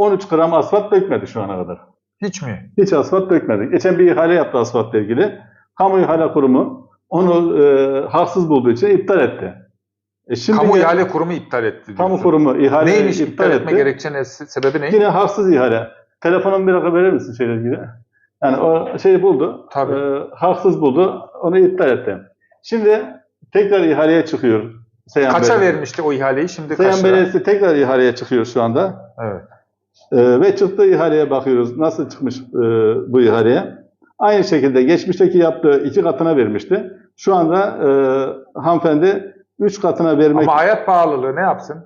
13 gram asfalt dökmedi şu ana kadar. Hiç mi? Hiç asfalt dökmedi. Geçen bir ihale yaptı asfaltla ilgili. Kamu ihale kurumu onu e, haksız bulduğu için iptal etti. E şimdi Kamu ihale kurumu iptal etti. kamu diyorsun. kurumu ihaleyi Neymiş iptal, iptal etme gerekçe ne? Sebebi ne? Yine haksız ihale. Telefonun bir rakam verir misin şeyle ilgili? Yani o şeyi buldu. Tabii. e, haksız buldu. Onu iptal etti. Şimdi tekrar ihaleye çıkıyor. Seyhan Kaça Belediyesi. vermişti o ihaleyi? Şimdi Seyhan kaç lira? Belediyesi tekrar ihaleye çıkıyor şu anda. Evet. Ee, ve çıktığı ihaleye bakıyoruz. Nasıl çıkmış e, bu ihaleye? Aynı şekilde geçmişteki yaptığı iki katına vermişti. Şu anda e, hanımefendi üç katına vermek... Ama hayat pahalılığı ne yapsın?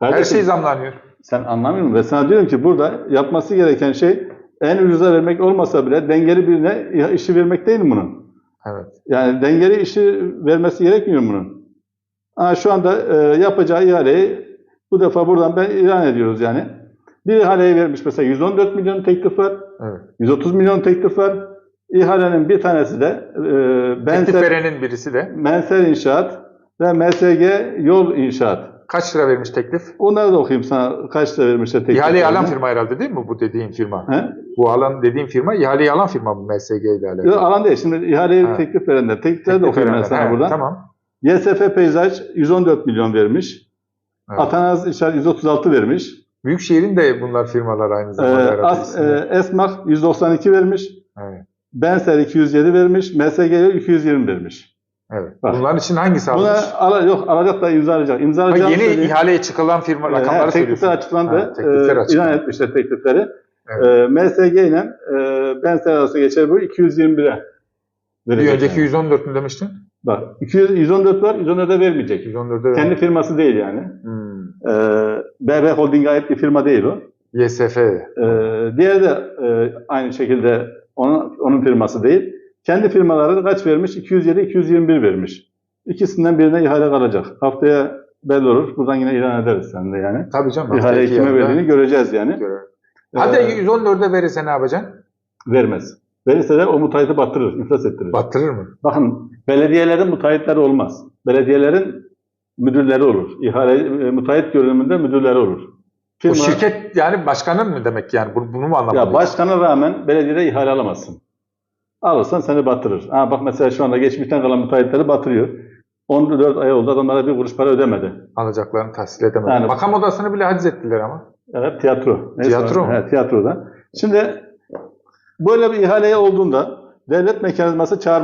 Her Kardeşim, şey zamlanıyor. Sen anlamıyor musun? Ve sana diyorum ki burada yapması gereken şey en ucuza vermek olmasa bile dengeli birine işi vermek değil mi bunun? Evet. Yani dengeli işi vermesi gerekmiyor bunun? Ha, şu anda e, yapacağı ihaleyi bu defa buradan ben ilan ediyoruz yani. Bir ihaleye vermiş mesela 114 milyon teklif var. Evet. 130 milyon teklif var. İhalenin bir tanesi de e, Benser, verenin birisi de. Menser İnşaat ve MSG Yol İnşaat. Kaç lira vermiş teklif? Onları da okuyayım sana kaç lira vermişler teklif. İhaleyi alan firma herhalde değil mi bu dediğin firma? He? Bu alan dediğin firma ihaleyi alan firma bu MSG ile alakalı. Yok alan değil. Şimdi ihaleye Ha. teklif verenler. Teklifleri de okuyayım ben sana Evet, buradan. Tamam. YSF Peyzaj 114 milyon vermiş. Evet. Atanaz İnşaat 136 vermiş. Büyükşehir'in de bunlar firmalar aynı Ee, zamanda herhalde. As, e, Esmak 192 vermiş. evet. Benser 207 vermiş. MSG 220 vermiş. evet. bak. Bunların için hangisi Buna almış? ala, yok alacak da imzalayacak. Ha, İmzalayacak. yeni ihaleye çıkılan firma Ee, rakamları he, teklifler açıklandı. Ha, teklifler Ee, açıklandı. ilan etmişler teklifleri. Evet. Ee, MSG ile e, Benser arası geçer bu 221'e. Bir önceki yani. 114 mü demiştin? Bak 200, 114 var 114'e vermeyecek. 114'e Kendi firması değil yani. Hmm. Ee, BB Holding'e ait bir firma değil o. YSF. Ee, diğeri de e, aynı şekilde onun, onun firması değil. Kendi firmaları kaç vermiş? 207, 221 vermiş. İkisinden birine ihale kalacak. Haftaya belli olur. Buradan yine ilan ederiz sen de yani. Tabii canım. İhale haftaki kime verdiğini göreceğiz yani. görelim. Ee, Hadi 114'e verirse ne yapacaksın? vermez. Verirse de o müteahhiti battırır, iflas ettirir. Battırır mı? Bakın belediyelerin müteahhitleri olmaz. Belediyelerin müdürleri olur. İhale e, müteahhit görünümünde müdürleri olur. O Firma- şirket yani başkanın mı demek yani? Bunu, bunu mu anlamalıyız? Ya başkana rağmen belediyede ihale alamazsın. Alırsan seni batırır. Ha bak mesela şu anda geçmişten kalan müteahhitleri batırıyor. 14 ay oldu adamlara bir kuruş para ödemedi. Alacaklarını tahsil edemedi. Yani- Makam odasını bile haciz ettiler ama. Evet tiyatro. Neyse, Tiyatro mu? Evet tiyatroda. Şimdi böyle bir ihale olduğunda devlet mekanizması çağır